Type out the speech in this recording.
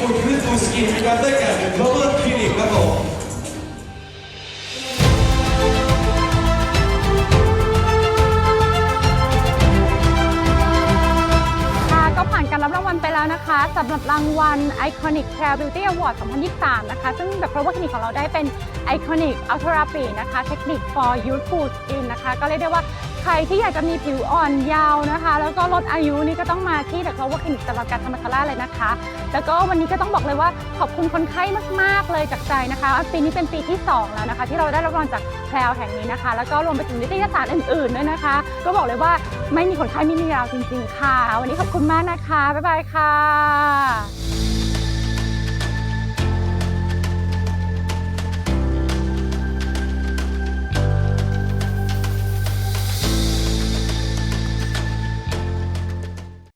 อุ่นขึ้นฟูสกินนะครับได้แก่เป็น Global Clinic ครับผมก็ผ่านการรับรางวัลไปแล้วนะคะสำหรับรางวัล Iconic Care Beauty Award 2023 นะคะ ซึ่งแบบเพราะว่าคลินิกของเราได้เป็น Iconic Ultra p y นะคะเทคนิค for Youthful Skin นะคะ ก็เรียกได้ว่า ใครที่อยากจะมีผิวอ่อนยาวนะคะ แล้วก็ลดอายุนี่ก็ต้องมาที่เดอะ Clover Clinic สำหรับการทำมาคาราเลยนะคะ แล้วก็วันนี้ก็ต้องบอกเลยว่าขอบคุณคนไข้มากๆเลยจากใจนะคะปีนี้เป็นปีที่ 2 แล้วนะคะ ที่เราได้รับรางวัลจากแพรวแห่งนี้นะคะ แล้วก็รวมไปถึงนิตยสารอื่นๆด้วยนะคะ ก็บอกเลยว่าไม่มีคนไข้ไม่มีเราจริง ๆ ค่ะ วันนี้ขอบคุณมากนะคะบ๊ายบายค่ะ